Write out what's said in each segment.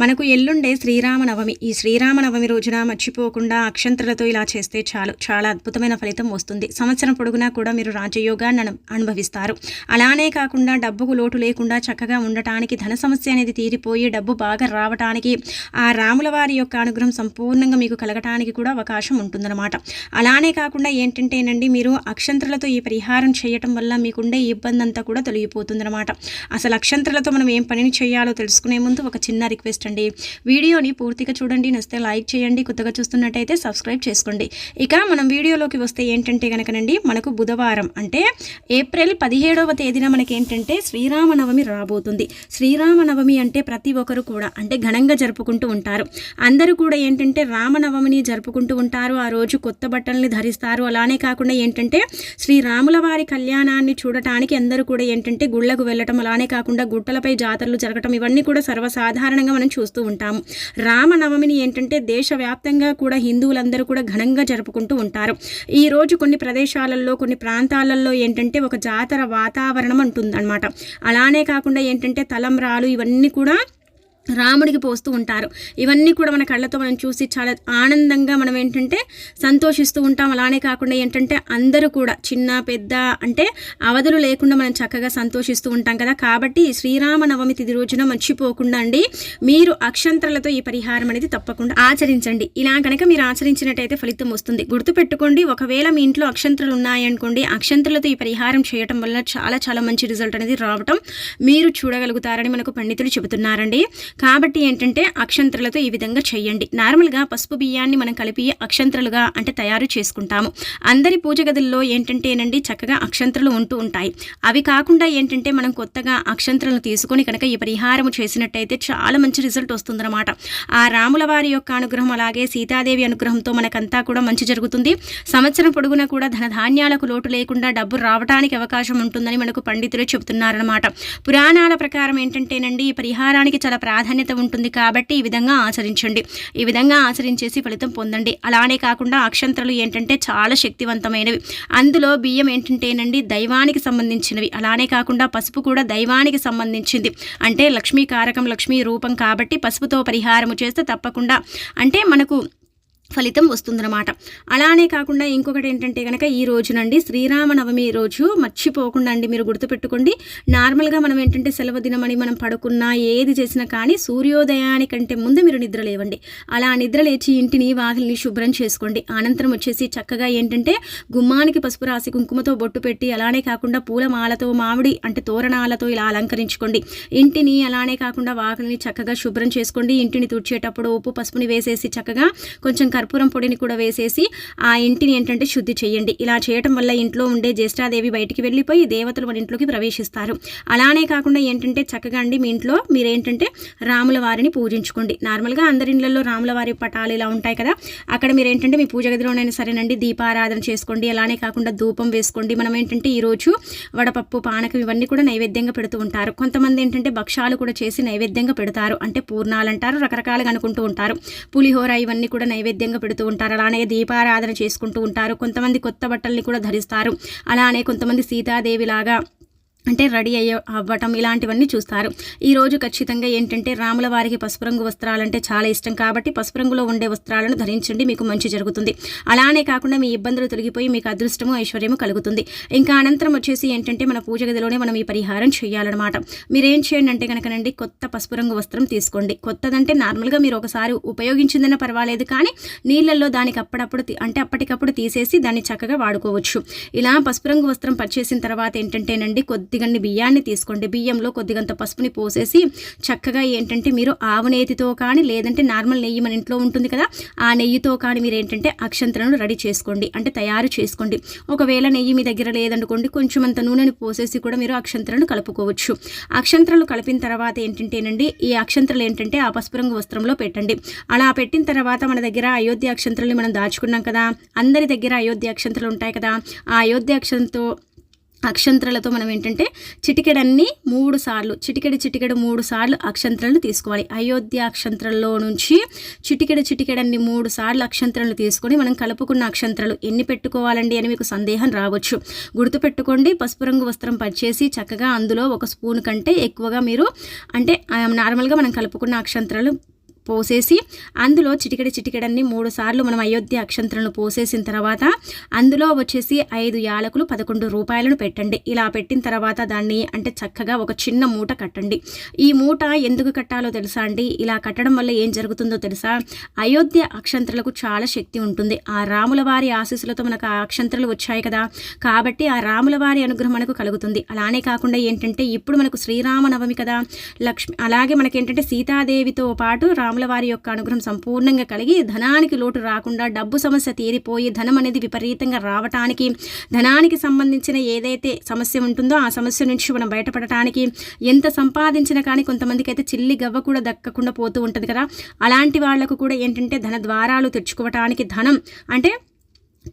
మనకు ఎల్లుండే శ్రీరామనవమి. ఈ శ్రీరామనవమి రోజున మర్చిపోకుండా అక్షంతలతో ఇలా చేస్తే చాలు. చాలా అద్భుతమైన ఫలితం వస్తుంది. సంవత్సరం పొడుగునా కూడా మీరు రాజయోగాన్ని అనుభవిస్తారు. అలానే కాకుండా డబ్బుకు లోటు లేకుండా చక్కగా ఉండటానికి ధన సమస్య అనేది తీరిపోయి డబ్బు బాగా రావటానికి ఆ రాముల వారి యొక్క అనుగ్రహం సంపూర్ణంగా మీకు కలగటానికి కూడా అవకాశం ఉంటుందన్నమాట. అలానే కాకుండా ఏంటంటేనండి మీరు అక్షంతలతో ఈ పరిహారం చేయటం వల్ల మీకుండే ఇబ్బంది అంతా కూడా తొలగిపోతుందన్నమాట. అసలు అక్షంతలతో మనం ఏం పనిని చేయాలో తెలుసుకునే ముందు ఒక చిన్న రిక్వెస్ట్ అండి వీడియోని పూర్తిగా చూడండి నచ్చితే లైక్ చేయండి కొత్తగా చూస్తున్నట్టయితే సబ్స్క్రైబ్ చేసుకోండి. ఇక మనం వీడియోలోకి వస్తే ఏంటంటే కనుకనండి మనకు బుధవారం అంటే ఏప్రిల్ పదిహేడవ తేదీన మనకి ఏంటంటే శ్రీరామనవమి రాబోతుంది. శ్రీరామనవమి అంటే ప్రతి ఒక్కరు కూడా అంటే ఘనంగా జరుపుకుంటూ ఉంటారు. అందరూ కూడా ఏంటంటే రామనవమిని జరుపుకుంటూ ఉంటారు. ఆ రోజు కొత్త బట్టల్ని ధరిస్తారు. అలానే కాకుండా ఏంటంటే శ్రీరాముల వారి కళ్యాణాన్ని చూడటానికి అందరూ కూడా ఏంటంటే గుళ్ళకు వెళ్ళటం అలానే కాకుండా గుట్టలపై జాతరలు జరగటం ఇవన్నీ కూడా సర్వసాధారణంగా మనం చూస్తూ ఉంటాము రామనవమిని ఏంటంటే దేశవ్యాప్తంగా కూడా హిందువులందరూ కూడా ఘనంగా జరుపుకుంటూ ఉంటారు. ఈ రోజు కొన్ని ప్రదేశాలలో కొన్ని ప్రాంతాలలో ఏంటంటే ఒక జాతర వాతావరణం ఉంటుందన్నమాట అలానే కాకుండా ఏంటంటే తలంబ్రాలు ఇవన్నీ కూడా రాముడికి పోస్తూ ఉంటారు. ఇవన్నీ కూడా మన కళ్ళతో మనం చూసి చాలా ఆనందంగా మనం ఏంటంటే సంతోషిస్తూ ఉంటాం. అలానే కాకుండా ఏంటంటే అందరూ కూడా చిన్న పెద్ద అంటే అవధులు లేకుండా మనం చక్కగా సంతోషిస్తూ ఉంటాం కదా. కాబట్టి శ్రీరామనవమి తిది రోజున మర్చిపోకుండా అండి మీరు అక్షంత్రలతో ఈ పరిహారం అనేది తప్పకుండా ఆచరించండి. ఇలా కనుక మీరు ఆచరించినట్టయితే ఫలితం వస్తుంది. గుర్తుపెట్టుకోండి ఒకవేళ మీ ఇంట్లో అక్షంతరలు ఉన్నాయనుకోండి అక్షంత్రలతో ఈ పరిహారం చేయటం వల్ల చాలా చాలా మంచి రిజల్ట్ అనేది రావటం మీరు చూడగలుగుతారని మనకు పండితులు చెబుతున్నారండి. కాబట్టి ఏంటంటే అక్షంత్రలతో ఈ విధంగా చేయండి. నార్మల్గా పసుపు బియ్యాన్ని మనం కలిపి అక్షంత్రలుగా అంటే తయారు చేసుకుంటాము. అందరి పూజ గదుల్లో ఏంటంటేనండి చక్కగా అక్షంత్రలు ఉంటూ ఉంటాయి. అవి కాకుండా ఏంటంటే మనం కొత్తగా అక్షంత్రలను తీసుకొని కనుక ఈ పరిహారం చేసినట్టయితే చాలా మంచి రిజల్ట్ వస్తుందన్నమాట. ఆ రాముల వారి యొక్క అనుగ్రహం అలాగే సీతాదేవి అనుగ్రహంతో మనకంతా కూడా మంచి జరుగుతుంది. సంవత్సరం పొడుగున కూడా ధనధాన్యాలకు లోటు లేకుండా డబ్బు రావడానికి అవకాశం ఉంటుందని మనకు పండితులు చెబుతున్నారనమాట పురాణాల ప్రకారం ఏంటంటేనండి ఈ పరిహారానికి చాలా ప్రాధాన్యత ఉంటుంది కాబట్టి ఈ విధంగా ఆచరించండి. ఈ విధంగా ఆచరించేసి ఫలితం పొందండి. అలానే కాకుండా అక్షంతలు ఏంటంటే చాలా శక్తివంతమైనవి. అందులో బియ్యం ఏంటంటేనండి దైవానికి సంబంధించినవి. అలానే కాకుండా పసుపు కూడా దైవానికి సంబంధించింది. అంటే లక్ష్మీ కారకం లక్ష్మీ రూపం కాబట్టి పసుపుతో పరిహారము చేస్తే తప్పకుండా అంటే మనకు ఫలితం వస్తుందన్నమాట. అలానే కాకుండా ఇంకొకటి ఏంటంటే కనుక ఈ రోజునండి శ్రీరామనవమి రోజు మర్చిపోకుండా అండి మీరు గుర్తుపెట్టుకోండి. నార్మల్గా మనం ఏంటంటే సెలవు దినమని మనం పడుకున్నా ఏది చేసినా కానీ సూర్యోదయానికంటే ముందు మీరు నిద్ర లేవండి. అలా నిద్ర లేచి ఇంటిని వాకిలిని శుభ్రం చేసుకోండి. అనంతరం వచ్చేసి చక్కగా ఏంటంటే గుమ్మానికి పసుపు రాసి కుంకుమతో బొట్టు పెట్టి అలానే కాకుండా పూలమాలతో మామిడి అంటే తోరణాలతో ఇలా అలంకరించుకోండి. ఇంటిని అలానే కాకుండా వాకిలిని చక్కగా శుభ్రం చేసుకోండి. ఇంటిని తుడిచేటప్పుడు ఉప్పు పసుపుని వేసేసి చక్కగా కొంచెం కర్పూరం పొడిని కూడా వేసేసి ఆ ఇంటిని ఏంటంటే శుద్ధి చేయండి. ఇలా చేయటం వల్ల ఇంట్లో ఉండే జ్యేష్ఠాదేవి బయటికి వెళ్ళిపోయి దేవతలు మన ఇంట్లోకి ప్రవేశిస్తారు. అలానే కాకుండా ఏంటంటే చక్కగా అండి మీ ఇంట్లో మీరేంటంటే రాముల వారిని పూజించుకోండి. నార్మల్గా అందరి ఇళ్ళలో రాముల వారి పటాలు ఇలా ఉంటాయి కదా అక్కడ మీరు ఏంటంటే మీ పూజ గదిలోనైనా సరేనండి దీపారాధన చేసుకోండి. అలానే కాకుండా ధూపం వేసుకోండి. మనం ఏంటంటే ఈరోజు వడపప్పు పానకం ఇవన్నీ కూడా నైవేద్యంగా పెడుతూ ఉంటారు. కొంతమంది ఏంటంటే భక్షాలు కూడా చేసి నైవేద్యంగా పెడతారు. అంటే పూర్ణాలు అంటారు రకరకాలుగా అనుకుంటూ ఉంటారు. పులిహోర ఇవన్నీ కూడా నైవేద్యం నైవేద్యంగా పెడుతూ ఉంటారు. అలానే దీపారాధన చేసుకుంటూ ఉంటారు. కొంతమంది కొత్త బట్టల్ని కూడా ధరిస్తారు. అలానే కొంతమంది సీతాదేవిలాగా అంటే రెడీ అయ్యే అవ్వటం ఇలాంటివన్నీ చూస్తారు. ఈరోజు ఖచ్చితంగా ఏంటంటే రాముల వారికి పసుపు రంగు వస్త్రాలంటే చాలా ఇష్టం కాబట్టి పసుపు రంగులో ఉండే వస్త్రాలను ధరించండి మీకు మంచి జరుగుతుంది. అలానే కాకుండా మీ ఇబ్బందులు తొలగిపోయి మీకు అదృష్టము ఐశ్వర్యము కలుగుతుంది. ఇంకా అనంతరం వచ్చేసి ఏంటంటే మన పూజ గదిలోనే మనం ఈ పరిహారం చేయాలన్నమాట మీరేం చేయండి అంటే కనుకనండి కొత్త పసుపు రంగు వస్త్రం తీసుకోండి. కొత్తదంటే నార్మల్గా మీరు ఒకసారి ఉపయోగించిందన్న పర్వాలేదు కానీ నీళ్ళల్లో దానికి అప్పుడప్పుడు అంటే అప్పటికప్పుడు తీసేసి దాన్ని చక్కగా వాడుకోవచ్చు. ఇలా పసుపు రంగు వస్త్రం పర్చేసిన తర్వాత ఏంటంటేనండి కొద్ది కొద్దిగన్ని బియ్యాన్ని తీసుకోండి. బియ్యంలో కొద్దిగంత పసుపుని పోసేసి చక్కగా ఏంటంటే మీరు ఆవు నేతితో కానీ లేదంటే నార్మల్ నెయ్యి మన ఇంట్లో ఉంటుంది కదా ఆ నెయ్యితో కానీ మీరు ఏంటంటే అక్షంతలను రెడీ చేసుకోండి. అంటే తయారు చేసుకోండి. ఒకవేళ నెయ్యి మీ దగ్గర లేదనుకోండి కొంచెం అంత నూనెని పోసేసి కూడా మీరు అక్షంతలను కలుపుకోవచ్చు. అక్షంతరలు కలిపిన తర్వాత ఏంటంటేనండి ఈ అక్షంతరలు ఏంటంటే ఆ పసుపు రంగు వస్త్రంలో పెట్టండి. అలా పెట్టిన తర్వాత మన దగ్గర అయోధ్య అక్షంతరల్ని మనం దాచుకున్నాం కదా అందరి దగ్గర అయోధ్య అక్షంతరలు ఉంటాయి కదా ఆ అయోధ్య అక్షంతో అక్షంత్రలతో మనం ఏంటంటే చిటికెడన్ని మూడు సార్లు చిటికెడు చిటికెడు మూడు సార్లు అక్షంత్రలు తీసుకోవాలి. అయోధ్య అక్షంతరంలో నుంచి చిటికెడు చిటికెడన్ని మూడు సార్లు అక్షంత్రలు తీసుకొని మనం కలుపుకున్న అక్షంత్రలు ఎన్ని పెట్టుకోవాలండి అని మీకు సందేహం రావచ్చు. గుర్తుపెట్టుకోండి పసుపు రంగు వస్త్రం పర్చేసి చక్కగా అందులో ఒక స్పూన్ కంటే ఎక్కువగా మీరు అంటే నార్మల్గా మనం కలుపుకున్న అక్షంత్రాలు పోసేసి అందులో చిటికెడ చిటికెడన్ని మూడు సార్లు మనం అయోధ్య అక్షంతలను పోసేసిన తర్వాత అందులో వచ్చేసి ఐదు యాలకులు పదకొండు రూపాయలను పెట్టండి. ఇలా పెట్టిన తర్వాత దాన్ని అంటే చక్కగా ఒక చిన్న మూట కట్టండి. ఈ మూట ఎందుకు కట్టాలో తెలుసా అండి? ఇలా కట్టడం వల్ల ఏం జరుగుతుందో తెలుసా? అయోధ్య అక్షంతలకు చాలా శక్తి ఉంటుంది. ఆ రాముల వారి ఆశీస్సులతో మనకు ఆ అక్షంతలు వచ్చాయి కదా. కాబట్టి ఆ రాముల వారి అనుగ్రహం మనకు కలుగుతుంది. అలానే కాకుండా ఏంటంటే ఇప్పుడు మనకు శ్రీరామనవమి కదా. లక్ష్మి అలాగే మనకి ఏంటంటే సీతాదేవితో పాటు రాముల వారి యొక్క అనుగ్రహం సంపూర్ణంగా కలిగి ధనానికి లోటు రాకుండా డబ్బు సమస్య తీరిపోయి ధనం అనేది విపరీతంగా రావటానికి ధనానికి సంబంధించిన ఏదైతే సమస్య ఉంటుందో ఆ సమస్య నుంచి మనం బయటపడటానికి ఎంత సంపాదించినా కానీ కొంతమందికి అయితే చిల్లి గవ్వ కూడా దక్కకుండా పోతూ ఉంటుంది కదా. అలాంటి వాళ్ళకు కూడా ఏంటంటే ధన ద్వారాలు తెచ్చుకోవటానికి ధనం అంటే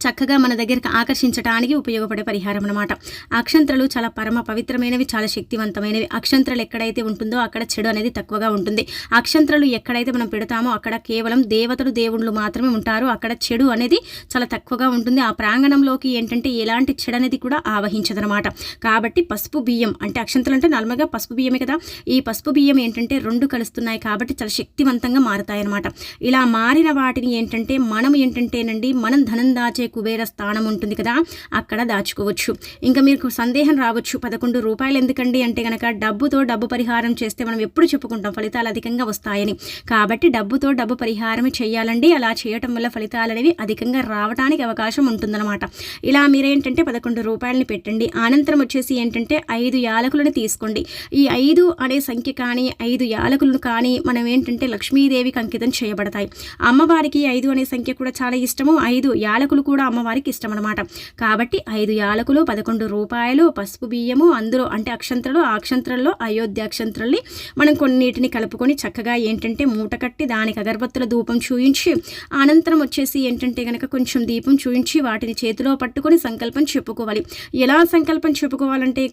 చక్కగా మన దగ్గరికి ఆకర్షించడానికి ఉపయోగపడే పరిహారం అనమాట అక్షంత్రలు చాలా పరమ పవిత్రమైనవి చాలా శక్తివంతమైనవి. అక్షంత్రలు ఎక్కడైతే ఉంటుందో అక్కడ చెడు అనేది తక్కువగా ఉంటుంది. అక్షంత్రలు ఎక్కడైతే మనం పెడతామో అక్కడ కేవలం దేవతలు దేవుళ్ళు మాత్రమే ఉంటారు. అక్కడ చెడు అనేది చాలా తక్కువగా ఉంటుంది. ఆ ప్రాంగణంలోకి ఏంటంటే ఎలాంటి చెడు అనేది కూడా ఆవహించదనమాట కాబట్టి పసుపు బియ్యం అంటే అక్షంతలు అంటే నార్మల్గా పసుపు బియ్యమే కదా. ఈ పసుపు బియ్యం ఏంటంటే రెండు కలుస్తున్నాయి కాబట్టి చాలా శక్తివంతంగా మారుతాయన్నమాట. ఇలా మారిన వాటిని ఏంటంటే మనం ఏంటంటేనండి మనం ధనం దాచే కుబేర స్థానం ఉంటుంది కదా అక్కడ దాచుకోవచ్చు. ఇంకా మీకు సందేహం రావచ్చు పదకొండు రూపాయలు ఎందుకండి అంటే కనుక డబ్బుతో డబ్బు పరిహారం చేస్తే మనం ఎప్పుడు చెప్పుకుంటాం ఫలితాలు అధికంగా వస్తాయని. కాబట్టి డబ్బుతో డబ్బు పరిహారం చేయాలండి. అలా చేయటం వల్ల ఫలితాలు అనేవి అధికంగా రావడానికి అవకాశం ఉంటుందన్నమాట. ఇలా మీరేంటంటే పదకొండు రూపాయలని పెట్టండి. అనంతరం వచ్చేసి ఏంటంటే ఐదు యాలకులను తీసుకోండి. ఈ ఐదు అనే సంఖ్య కానీ ఐదు యాలకులను కానీ మనం ఏంటంటే లక్ష్మీదేవికి అంకితం చేయబడతాయి. అమ్మవారికి ఐదు అనే సంఖ్య కూడా చాలా ఇష్టము. ఐదు యాలకులు కూడా అమ్మవారికి ఇష్టం అనమాట కాబట్టి ఐదు యాలకులు పదకొండు రూపాయలు పసుపు బియ్యము అందులో అంటే అక్షంతరలు ఆ అక్షంత్రల్లో అయోధ్య అక్షంత్రల్ని మనం కొన్నిటిని కలుపుకొని చక్కగా ఏంటంటే మూట కట్టి దానికి అగరబత్తుల ధూపం చూయించి అనంతరం వచ్చేసి ఏంటంటే కనుక కొంచెం దీపం చూయించి వాటిని చేతిలో పట్టుకొని సంకల్పం చెప్పుకోవాలి. ఎలా సంకల్పం చెప్పుకోవాలంటే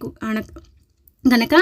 గనక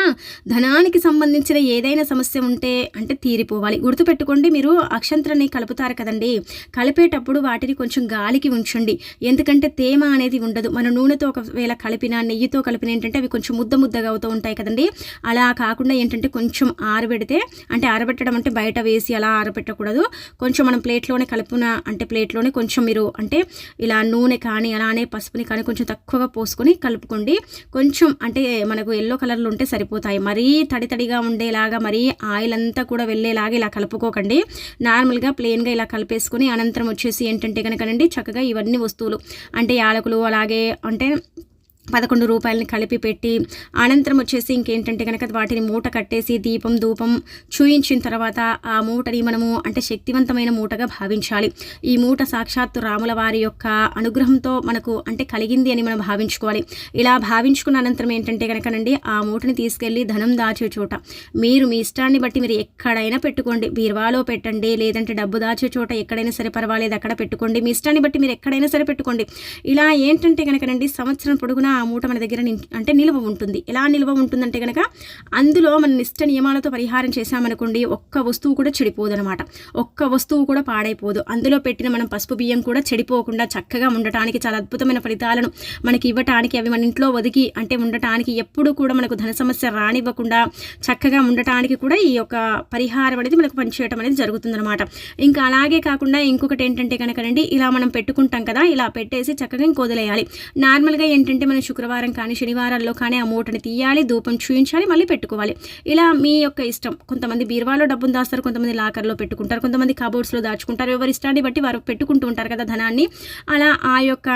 ధనానికి సంబంధించిన ఏదైనా సమస్య ఉంటే అంటే తీరిపోవాలి. గుర్తుపెట్టుకోండి మీరు అక్షంత్రాన్ని కలుపుతారు కదండి. కలిపేటప్పుడు వాటిని కొంచెం గాలికి ఉంచండి. ఎందుకంటే తేమ అనేది ఉండదు. మన నూనెతో ఒకవేళ కలిపిన నెయ్యితో కలిపిన ఏంటంటే అవి కొంచెం ముద్ద ముద్దగా అవుతూ ఉంటాయి కదండి. అలా కాకుండా ఏంటంటే కొంచెం ఆరబెడితే అంటే ఆరబెట్టడం అంటే బయట వేసి అలా ఆరబెట్టకూడదు. కొంచెం మనం ప్లేట్లోనే కలుపున అంటే ప్లేట్లోనే కొంచెం మీరు అంటే ఇలా నూనె కానీ అలానే పసుపుని కానీ కొంచెం తక్కువగా పోసుకొని కలుపుకోండి. కొంచెం అంటే మనకు ఎల్లో కలర్లో ఉంటే సరిపోతాయి. మరీ తడి తడిగా ఉండేలాగా మరీ ఆయిల్ అంతా కూడా వెళ్ళేలాగా ఇలా కలుపుకోకండి. నార్మల్గా ప్లెయిన్గా ఇలా కలిపేసుకుని అనంతరం వచ్చేసి ఏంటంటే కనుకనండి చక్కగా ఇవన్నీ వస్తువులు అంటే యాలకులు అలాగే అంటే పదకొండు రూపాయలని కలిపి పెట్టి అనంతరం వచ్చేసి ఇంకేంటంటే కనుక వాటిని మూట కట్టేసి దీపం ధూపం చూయించిన తర్వాత ఆ మూటని మనము అంటే శక్తివంతమైన మూటగా భావించాలి. ఈ మూట సాక్షాత్తు రాముల వారి యొక్క అనుగ్రహంతో మనకు అంటే కలిగింది అని మనం భావించుకోవాలి. ఇలా భావించుకున్న అనంతరం ఏంటంటే కనుకనండి ఆ మూటని తీసుకెళ్ళి ధనం దాచే చోట మీరు మీ ఇష్టాన్ని బట్టి మీరు ఎక్కడైనా పెట్టుకోండి. బీర్వాలో పెట్టండి లేదంటే డబ్బు దాచే చోట ఎక్కడైనా సరే పర్వాలేదు అక్కడ పెట్టుకోండి. మీ ఇష్టాన్ని బట్టి మీరు ఎక్కడైనా సరే పెట్టుకోండి. ఇలా ఏంటంటే కనుకనండి సంవత్సరం పొడుగునా ఆ మూట మన దగ్గర అంటే నిల్వ ఉంటుంది. ఎలా నిల్వ ఉంటుందంటే కనుక అందులో మన నిష్ట నియమాలతో పరిహారం చేశామనుకోండి ఒక్క వస్తువు కూడా చెడిపోదు అనమాట ఒక్క వస్తువు కూడా పాడైపోదు. అందులో పెట్టిన మనం పసుపు బియ్యం కూడా చెడిపోకుండా చక్కగా ఉండటానికి చాలా అద్భుతమైన ఫలితాలను మనకి ఇవ్వటానికి అవి మన ఇంట్లో ఒదిగి అంటే ఉండటానికి ఎప్పుడు కూడా మనకు ధన సమస్య రానివ్వకుండా చక్కగా ఉండటానికి కూడా ఈ యొక్క పరిహారం అనేది మనకు పనిచేయడం అనేది జరుగుతుందన్నమాట ఇంకా అలాగే కాకుండా ఇంకొకటి ఏంటంటే కనుకనండి ఇలా మనం పెట్టుకుంటాం కదా ఇలా పెట్టేసి చక్కగా ఇంకొదలేయాలి నార్మల్గా ఏంటంటే మనం శుక్రవారం కానీ శనివారాల్లో కానీ ఆ మూటని తీయాలి ధూపం చూయించాలి మళ్ళీ పెట్టుకోవాలి. ఇలా మీ యొక్క ఇష్టం. కొంతమంది బీరువాలో డబ్బును దాస్తారు కొంతమంది లాకర్లో పెట్టుకుంటారు కొంతమంది కబోర్డ్స్లో దాచుకుంటారు. ఎవరి ఇష్టాన్ని బట్టి వారు పెట్టుకుంటూ ఉంటారు కదా ధనాన్ని. అలా ఆ యొక్క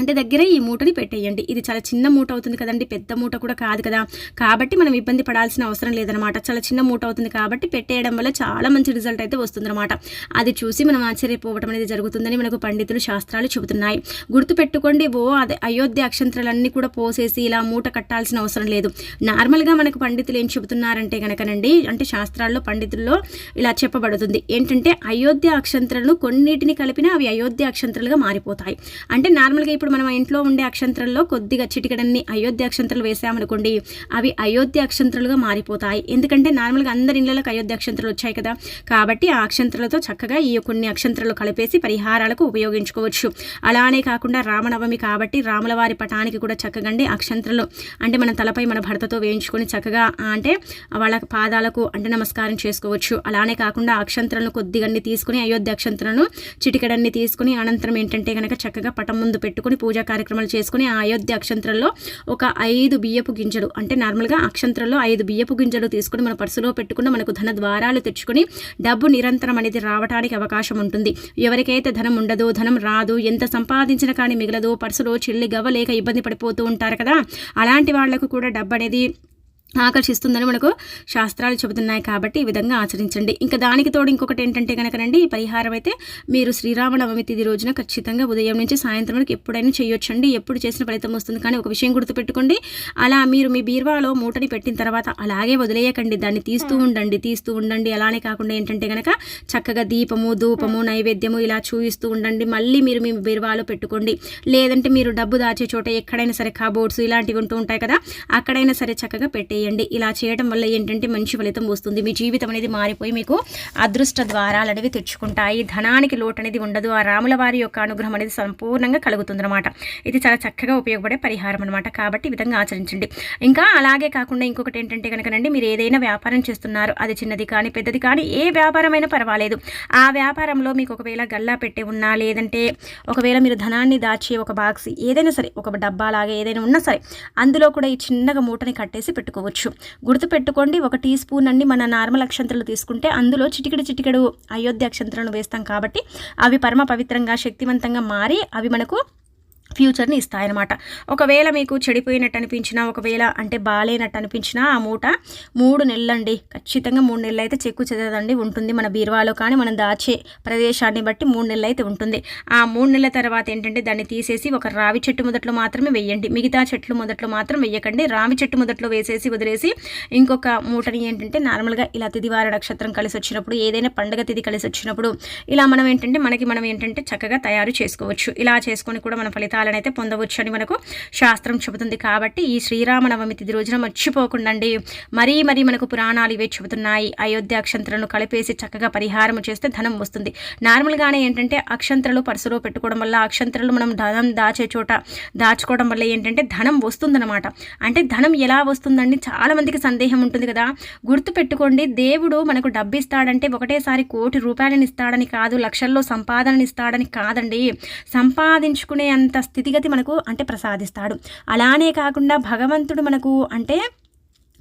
అంటే దగ్గర ఈ మూటని పెట్టేయండి. ఇది చాలా చిన్న మూట అవుతుంది కదండి. పెద్ద మూట కూడా కాదు కదా. కాబట్టి మనం ఇబ్బంది పడాల్సిన అవసరం లేదనమాట చాలా చిన్న మూట అవుతుంది కాబట్టి పెట్టేయడం వల్ల చాలా మంచి రిజల్ట్ అయితే వస్తుందన్నమాట. అది చూసి మనం ఆశ్చర్యపోవడం అనేది జరుగుతుందని మనకు పండితులు శాస్త్రాలు చెబుతున్నాయి. గుర్తుపెట్టుకోండి ఓ అదే అయోధ్య అక్షంతరాలన్నీ కూడా పోసేసి ఇలా మూట కట్టాల్సిన అవసరం లేదు. నార్మల్గా మనకు పండితులు ఏం చెబుతున్నారంటే కనుకనండి అంటే శాస్త్రాల్లో పండితుల్లో ఇలా చెప్పబడుతుంది. ఏంటంటే అయోధ్య అక్షంతరాలను కొన్నిటిని కలిపినా అవి అయోధ్య అక్షంత్రాలుగా మారిపోతాయి. అంటే నార్మల్గా ఇప్పుడు మనం ఇంట్లో ఉండే అక్షంతరంలో కొద్దిగా చిటికడన్ని అయోధ్య అక్షంతరాలు వేసామనుకోండి అవి అయోధ్య అక్షంతరాలుగా మారిపోతాయి. ఎందుకంటే నార్మల్గా అందరి ఇళ్ళలకు అయోధ్య అక్షంతరాలు వచ్చాయి కదా. కాబట్టి ఆ అక్షంతరాలతో చక్కగా ఈ కొన్ని అక్షంతరాలు కలిపేసి పరిహారాలకు ఉపయోగించుకోవచ్చు. అలానే కాకుండా రామనవమి కాబట్టి రాముల వారి పటానికి కూడా చక్కగండి అక్షంతరాలు. అంటే మన తలపై మన భర్తతో వేయించుకొని చక్కగా అంటే వాళ్ళ పాదాలకు అంటే నమస్కారం చేసుకోవచ్చు. అలానే కాకుండా అక్షంతరాలను కొద్దిగా తీసుకుని అయోధ్య అక్షంతరాలను చిటికడన్ని తీసుకుని అనంతరం ఏంటంటే కనుక చక్కగా పటం ముందు పెట్టుకుని పూజా కార్యక్రమాలు చేసుకుని ఆ అయోధ్య అక్షంతరంలో ఒక ఐదు బియ్యపు గింజలు అంటే నార్మల్గా అక్షంతరంలో ఐదు బియ్యపు గింజలు తీసుకుని మన పర్సులో పెట్టుకుని మనకు ధన ద్వారాలు తెచ్చుకొని డబ్బు నిరంతరం అనేది రావడానికి అవకాశం ఉంటుంది. ఎవరికైతే ధనం ఉండదో ధనం రాదు ఎంత సంపాదించిన కానీ మిగలదో పర్సులో చెల్లి గవ్వలేక ఇబ్బంది పడిపోతూ ఉంటారు కదా. అలాంటి వాళ్ళకు కూడా డబ్బు అనేది ఆకర్షిస్తుందని మనకు శాస్త్రాలు చెబుతున్నాయి కాబట్టి ఈ విధంగా ఆచరించండి. ఇంకా దానికి తోడు ఇంకొకటి ఏంటంటే కనుకనండి ఈ పరిహారం అయితే మీరు శ్రీరామనవమి తిథి రోజున ఖచ్చితంగా ఉదయం నుంచి సాయంత్రం వరకు ఎప్పుడైనా చేయొచ్చండి. ఎప్పుడు చేసిన ఫలితం వస్తుంది. కానీ ఒక విషయం గుర్తుపెట్టుకోండి అలా మీరు మీ బీర్వాలో మూటని పెట్టిన తర్వాత అలాగే వదిలేయకండి. దాన్ని తీస్తూ ఉండండి తీస్తూ ఉండండి. అలానే కాకుండా ఏంటంటే కనుక చక్కగా దీపము ధూపము నైవేద్యము ఇలా చూయిస్తూ ఉండండి. మళ్ళీ మీరు మీ బీర్వాలో పెట్టుకోండి. లేదంటే మీరు డబ్బు దాచే చోట ఎక్కడైనా సరే కబోర్డ్స్ ఇలాంటివి ఉంటూ ఉంటాయి కదా అక్కడైనా సరే చక్కగా పెట్టేయండి చేయండి. ఇలా చేయడం వల్ల ఏంటంటే మంచి ఫలితం వస్తుంది. మీ జీవితం అనేది మారిపోయి మీకు అదృష్ట ద్వారాలు అనేవి తెచ్చుకుంటాయి. ధనానికి లోటు అనేది ఉండదు. ఆ రాముల వారి యొక్క అనుగ్రహం అనేది సంపూర్ణంగా కలుగుతుంది అనమాట ఇది చాలా చక్కగా ఉపయోగపడే పరిహారం అనమాట కాబట్టి ఈ విధంగా ఆచరించండి. ఇంకా అలాగే కాకుండా ఇంకొకటి ఏంటంటే కనుకనండి మీరు ఏదైనా వ్యాపారం చేస్తున్నారు. అది చిన్నది కానీ పెద్దది కానీ ఏ వ్యాపారమైనా పర్వాలేదు. ఆ వ్యాపారంలో మీకు ఒకవేళ గల్లా పెట్టి ఉన్నా లేదంటే ఒకవేళ మీరు ధనాన్ని దాచి ఒక బాక్స్ ఏదైనా సరే ఒక డబ్బా లాగా ఏదైనా ఉన్నా సరే అందులో కూడా ఈ చిన్నగా మూటని కట్టేసి పెట్టుకోవచ్చు. తీసుకోవచ్చు గుర్తుపెట్టుకోండి ఒక టీ స్పూన్ అన్ని మన నార్మల్ అక్షంతలు తీసుకుంటే అందులో చిటికెడు చిటికెడు అయోధ్య అక్షంతలను వేస్తాం కాబట్టి అవి పరమ పవిత్రంగా శక్తివంతంగా మారి అవి మనకు ఫ్యూచర్ని ఇస్తాయన్నమాట. ఒకవేళ మీకు చెడిపోయినట్టు అనిపించినా ఒకవేళ అంటే బాగాలేనట్టు అనిపించినా ఆ మూట మూడు నెలలండి. ఖచ్చితంగా మూడు నెలలు అయితే చెక్కు చెదదండి ఉంటుంది మన బీరువాలో కానీ మనం దాచే ప్రదేశాన్ని బట్టి మూడు నెలలు అయితే ఉంటుంది. ఆ మూడు నెలల తర్వాత ఏంటంటే దాన్ని తీసేసి ఒక రావి చెట్టు మొదట్లో మాత్రమే వేయండి. మిగతా చెట్లు మొదట్లో మాత్రం వేయకండి. రావి చెట్టు మొదట్లో వేసేసి వదిలేసి ఇంకొక మూటని ఏంటంటే నార్మల్గా ఇలా తిదివార నక్షత్రం కలిసి వచ్చినప్పుడు ఏదైనా పండగ తిది కలిసి వచ్చినప్పుడు ఇలా మనం ఏంటంటే మనకి మనం ఏంటంటే చక్కగా తయారు చేసుకోవచ్చు. ఇలా చేసుకొని కూడా మన ఫలితాలు ఫలితాలను అయితే పొందవచ్చు అని మనకు శాస్త్రం చెబుతుంది. కాబట్టి ఈ శ్రీరామనవమి తిది రోజున మర్చిపోకుండండి. మరీ మరీ మనకు పురాణాలు ఇవే చెబుతున్నాయి. అయోధ్య అక్షంతలను కలిపేసి చక్కగా పరిహారం చేస్తే ధనం వస్తుంది. నార్మల్గానే ఏంటంటే అక్షంతరలు పర్సులో పెట్టుకోవడం వల్ల అక్షంతరలు మనం ధనం దాచే చోట దాచుకోవడం వల్ల ఏంటంటే ధనం వస్తుందన్నమాట. అంటే ధనం ఎలా వస్తుందండి? చాలా మందికి సందేహం ఉంటుంది కదా. గుర్తు పెట్టుకోండి దేవుడు మనకు డబ్బు ఇస్తాడంటే ఒకటేసారి కోటి రూపాయలను ఇస్తాడని కాదు లక్షల్లో సంపాదన ఇస్తాడని కాదండి. సంపాదించుకునే అంత స్థితిగతి మనకు అంటే ప్రసాదిస్తాడు. అలానే కాకుండా భగవంతుడు మనకు అంటే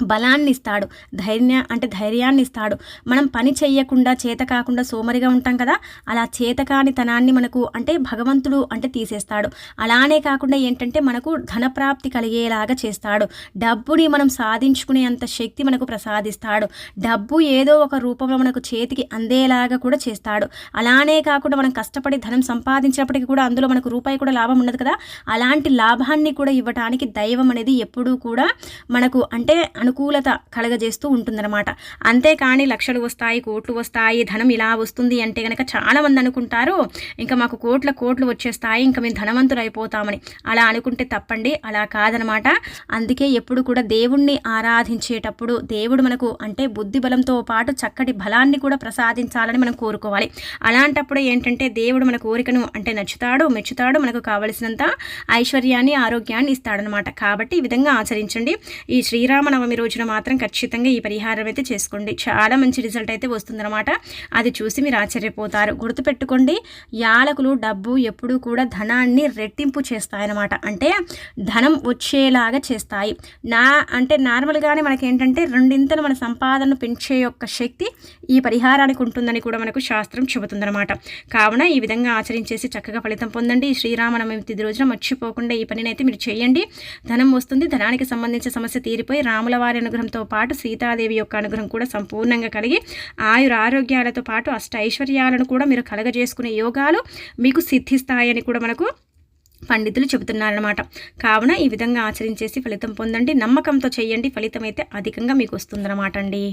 బలాన్ని ఇస్తాడు ధైర్య అంటే ధైర్యాన్ని ఇస్తాడు మనం పని చేయకుండా చేత కాకుండా సోమరిగా ఉంటాం కదా అలా చేతకాని తనాన్ని మనకు అంటే భగవంతుడు అంటే తీసేస్తాడు. అలానే కాకుండా ఏంటంటే మనకు ధనప్రాప్తి కలిగేలాగా చేస్తాడు. డబ్బుని మనం సాధించుకునే అంత శక్తి మనకు ప్రసాదిస్తాడు. డబ్బు ఏదో ఒక రూపంలో మనకు చేతికి అందేలాగా కూడా చేస్తాడు. అలానే కాకుండా మనం కష్టపడి ధనం సంపాదించినప్పటికీ కూడా అందులో మనకు రూపాయి కూడా లాభం ఉండదు కదా. అలాంటి లాభాన్ని కూడా ఇవ్వటానికి దైవం అనేది ఎప్పుడూ కూడా మనకు అంటే అను అనుకూలత కలగజేస్తూ ఉంటుందన్నమాట. అంతేకాని లక్షలు వస్తాయి కోట్లు వస్తాయి ధనం ఇలా వస్తుంది అంటే కనుక చాలామంది అనుకుంటారు ఇంకా మాకు కోట్ల కోట్లు వచ్చేస్తాయి ఇంకా మేము ధనవంతులు అయిపోతామని. అలా అనుకుంటే తప్పండి అలా కాదనమాట అందుకే ఎప్పుడు కూడా దేవుణ్ణి ఆరాధించేటప్పుడు దేవుడు మనకు అంటే బుద్ధి బలంతో పాటు చక్కటి బలాన్ని కూడా ప్రసాదించాలని మనం కోరుకోవాలి. అలాంటప్పుడు ఏంటంటే దేవుడు మన కోరికను అంటే నచ్చుతాడు మెచ్చుతాడు మనకు కావలసినంత ఐశ్వర్యాన్ని ఆరోగ్యాన్ని ఇస్తాడనమాట కాబట్టి ఈ విధంగా ఆచరించండి. ఈ శ్రీరామనవమి రోజున మాత్రం ఖచ్చితంగా ఈ పరిహారం అయితే చేసుకోండి. చాలా మంచి రిజల్ట్ అయితే వస్తుందన్నమాట. అది చూసి మీరు ఆశ్చర్యపోతారు. గుర్తుపెట్టుకోండి యాలకులు డబ్బు ఎప్పుడూ కూడా ధనాన్ని రెట్టింపు చేస్తాయన్నమాట. అంటే ధనం వచ్చేలాగా చేస్తాయి. నా అంటే నార్మల్గానే మనకి ఏంటంటే రెండింతలు మన సంపాదనను పెంచే యొక్క శక్తి ఈ పరిహారానికి ఉంటుందని కూడా మనకు శాస్త్రం చెబుతుందన్నమాట. కావున ఈ విధంగా ఆచరించేసి చక్కగా ఫలితం పొందండి. శ్రీరామనవమి తిది రోజున మర్చిపోకుండా ఈ పనినైతే మీరు చేయండి. ధనం వస్తుంది ధనానికి సంబంధించిన సమస్య తీరిపోయి రాముల వారి అనుగ్రహంతో పాటు సీతాదేవి యొక్క అనుగ్రహం కూడా సంపూర్ణంగా కలిగి ఆయుర ఆరోగ్యాలతో పాటు అష్ట ఐశ్వర్యాలను కూడా మీరు కలగజేసుకునే యోగాలు మీకు సిద్ధిస్తాయని కూడా మనకు పండితులు చెబుతున్నారనమాట కావున ఈ విధంగా ఆచరించేసి ఫలితం పొందండి. నమ్మకంతో చేయండి. ఫలితం అయితే అధికంగా మీకు వస్తుందన్నమాట అండి.